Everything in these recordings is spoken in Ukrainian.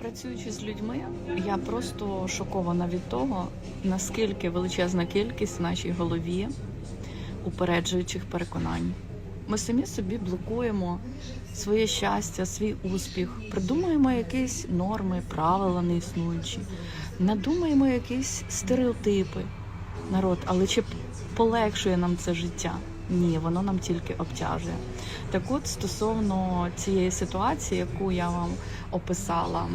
Працюючи з людьми, я просто шокована від того, наскільки величезна кількість в нашій голові упереджуючих переконань. Ми самі собі блокуємо своє щастя, свій успіх, придумуємо якісь норми, правила неіснуючі, надумаємо якісь стереотипи. Народ, але чи полегшує нам це життя? Ні, воно нам тільки обтяжує. Так от стосовно цієї ситуації, яку я вам описала,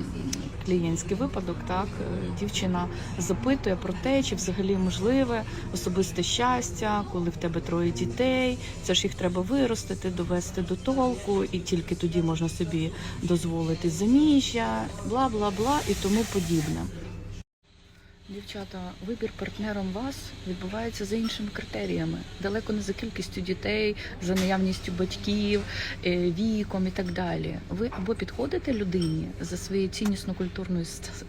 клієнтський випадок, так е, дівчина запитує про те, чи взагалі можливе особисте щастя, коли в тебе троє дітей. Це ж їх треба виростити, довести до толку, і тільки тоді можна собі дозволити заміжжя, бла бла бла і тому подібне. Дівчата, вибір партнером вас відбувається за іншими критеріями, далеко не за кількістю дітей, за наявністю батьків, е, віком і так далі. Ви або підходите людині за своєю ціннісно-культурною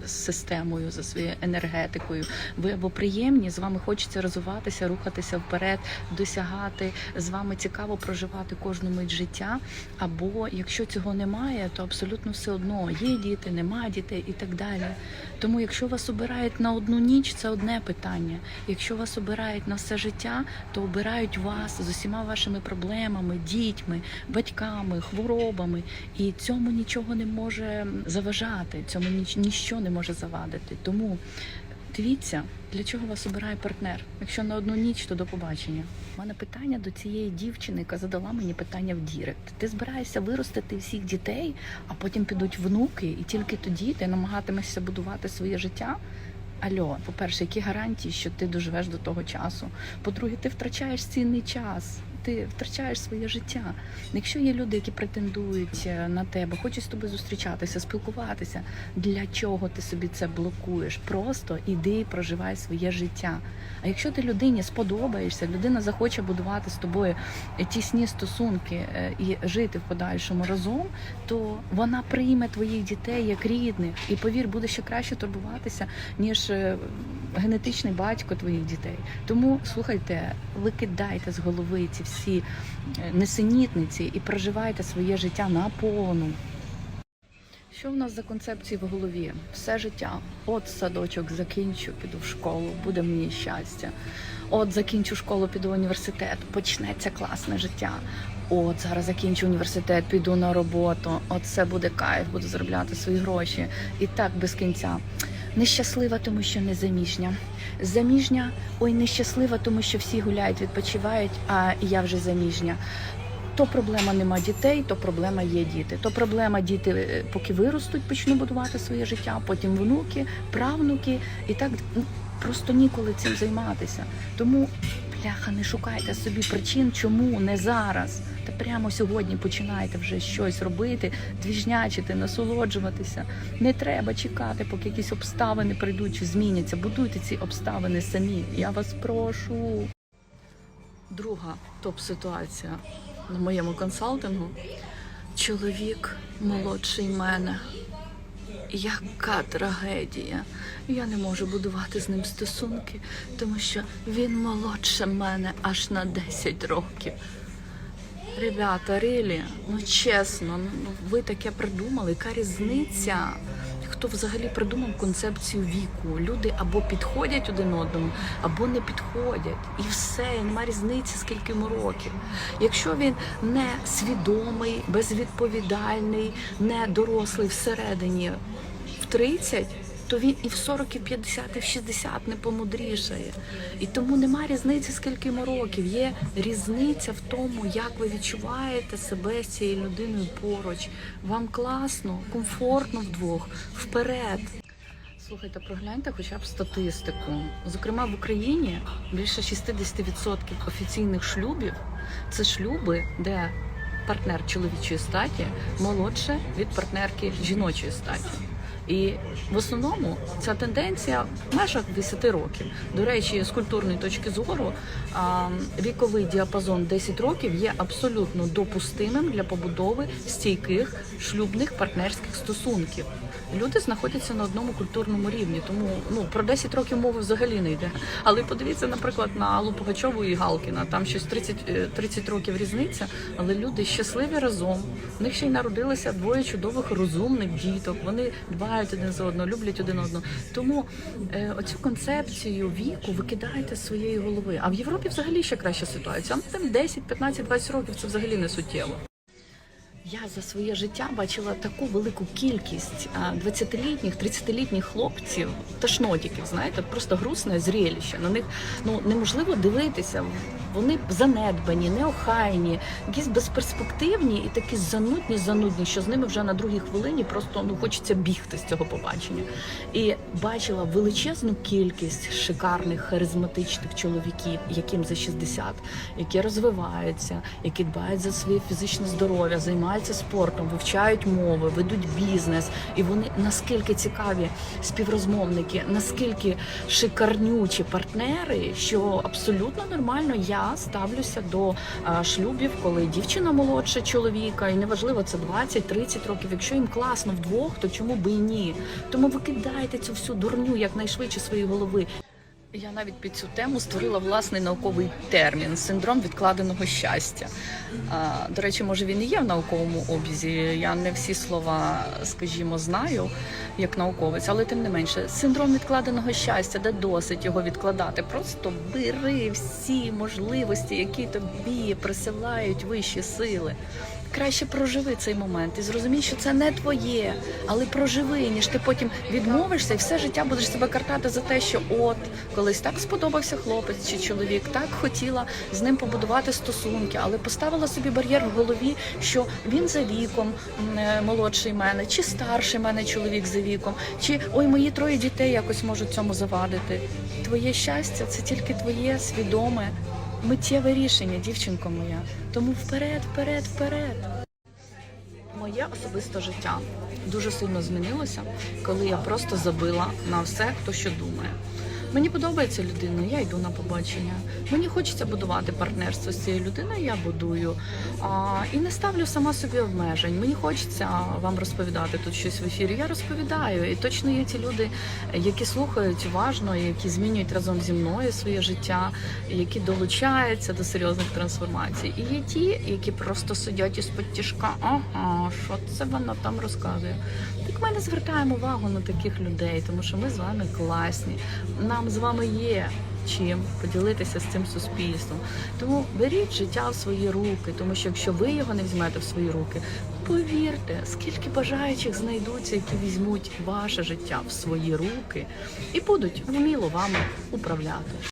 системою, за своєю енергетикою. Ви або приємні, з вами хочеться розвиватися, рухатися вперед, досягати. З вами цікаво проживати кожну мить життя. Або якщо цього немає, то абсолютно все одно є діти, нема дітей і так далі. Тому, якщо вас обирають на одну ніч, це одне питання. Якщо вас обирають на все життя, то обирають вас з усіма вашими проблемами, дітьми, батьками, хворобами. І цьому нічого не може заважати, цьому ніч, ніщо не може завадити. Тому дивіться, для чого вас обирає партнер. Якщо на одну ніч, то до побачення. У мене питання до цієї дівчини, яка задала мені питання в Дірект. Ти збираєшся виростити всіх дітей, а потім підуть внуки, і тільки тоді ти намагатимешся будувати своє життя. Альо, по-перше, які гарантії, що ти доживеш до того часу? По-друге, ти втрачаєш цінний час, ти втрачаєш своє життя. Якщо є люди, які претендують е, на тебе, хочуть з тобою зустрічатися, спілкуватися, для чого ти собі це блокуєш? Просто іди і проживай своє життя. А якщо ти людині сподобаєшся, людина захоче будувати з тобою тісні стосунки е, і жити в подальшому разом, то вона прийме твоїх дітей як рідних, і повір, буде ще краще турбуватися, ніж е, генетичний батько твоїх дітей. Тому слухайте, викидайте з голови ці всі е, несенітниці і проживайте своє життя наповну. Що в нас за концепції в голові? Все життя. От садочок закінчу, піду в школу, буде мені щастя. От закінчу школу, піду в університет, почнеться класне життя. От зараз закінчу університет, піду на роботу. От це буде кайф, буду заробляти свої гроші. І так без кінця. Нещаслива, тому що не заміжня. Заміжня, ой, нещаслива, тому що всі гуляють, відпочивають, а я вже заміжня. То проблема нема дітей, то проблема є діти. То проблема діти, е, поки виростуть, почнуть будувати своє життя, потім внуки, правнуки, і так ну, просто ніколи цим займатися. Тому, бляха, не шукайте собі причин, чому не зараз. Та прямо сьогодні починайте вже щось робити, двіжнячити, насолоджуватися. Не треба чекати, поки якісь обставини прийдуть чи зміняться. Будуйте ці обставини самі. Я вас прошу. Друга топ-ситуація на моєму консалтингу. Чоловік молодший мене. Яка трагедія. Я не можу будувати з ним стосунки, тому що він молодше мене аж на 10 років. Ребята, рілі, ну чесно, ну ну, ви таке придумали. Яка різниця? Хто взагалі придумав концепцію віку? Люди або підходять один одному, або не підходять. І все, і нема різниці, скільки йому років. Якщо він не свідомий, безвідповідальний, не дорослий всередині в 30, то він і в 40, і в 50, і в 60 не помудрішає. І тому нема різниці, скільки йому років. Є різниця в тому, як ви відчуваєте себе з цією людиною поруч. Вам класно, комфортно вдвох, вперед. Слухайте, прогляньте хоча б статистику. Зокрема, в Україні більше 60% офіційних шлюбів це шлюби, де партнер чоловічої статі молодше від партнерки жіночої статі. І в основному ця тенденція в межах 10 років. До речі, з культурної точки зору віковий діапазон 10 років є абсолютно допустимим для побудови стійких шлюбних партнерських стосунків. Люди знаходяться на одному культурному рівні, тому ну про 10 років мови взагалі не йде. Але подивіться, наприклад, на Аллу Пугачову і Галкіна. Там щось 30, е, 30 років різниця, але люди щасливі разом. В них ще й народилися двоє чудових розумних діток. Вони дбають вболівають один за одного, люблять один одного. Тому е, оцю концепцію віку викидайте з своєї голови. А в Європі взагалі ще краща ситуація. А там 10, 15, 20 років це взагалі не суттєво. Я за своє життя бачила таку велику кількість а, 20-літніх, 30-літніх хлопців та шнотіків, знаєте, просто грустне зрелище. На них ну неможливо дивитися. Вони занедбані, неохайні, якісь безперспективні і такі занудні, занудні, що з ними вже на другій хвилині просто ну хочеться бігти з цього побачення. І бачила величезну кількість шикарних харизматичних чоловіків, яким за 60, які розвиваються, які дбають за своє фізичне здоров'я, займаються спортом, вивчають мови, ведуть бізнес. І вони наскільки цікаві співрозмовники, наскільки шикарнючі партнери, що абсолютно нормально я ставлюся до шлюбів, коли дівчина молодша чоловіка, і неважливо це 20-30 років. Якщо їм класно вдвох, то чому би і ні? Тому викидайте цю всю дурню якнайшвидше з своєї голови. Я навіть під цю тему створила власний науковий термін синдром відкладеного щастя. До речі, може він і є в науковому обізі. Я не всі слова, скажімо, знаю як науковець, але тим не менше, синдром відкладеного щастя, де досить його відкладати. Просто бери всі можливості, які тобі присилають вищі сили. Краще проживи цей момент і зрозумій, що це не твоє, але проживи, ніж ти потім відмовишся і все життя будеш себе картати за те, що от колись так сподобався хлопець чи чоловік, так хотіла з ним побудувати стосунки, але поставила собі бар'єр в голові, що він за віком е, молодший мене, чи старший мене чоловік за віком, чи ой, мої троє дітей якось можуть цьому завадити. Твоє щастя це тільки твоє свідоме. Миттєве рішення, дівчинко моя. Тому вперед, вперед, вперед. Моє особисте життя дуже сильно змінилося, коли я просто забила на все, хто що думає. Мені подобається людина, я йду на побачення. Мені хочеться будувати партнерство з цією людиною, я будую. А, і не ставлю сама собі обмежень. Мені хочеться вам розповідати тут щось в ефірі. Я розповідаю. І точно є ті люди, які слухають уважно, які змінюють разом зі мною своє життя, які долучаються до серйозних трансформацій. І є ті, які просто сидять із під тяжка, ага, що це вона там розказує. Так ми не звертаємо увагу на таких людей, тому що ми з вами класні. Нам з вами є чим поділитися з цим суспільством. Тому беріть життя в свої руки, тому що якщо ви його не візьмете в свої руки, повірте, скільки бажаючих знайдуться, які візьмуть ваше життя в свої руки і будуть вміло вами управляти.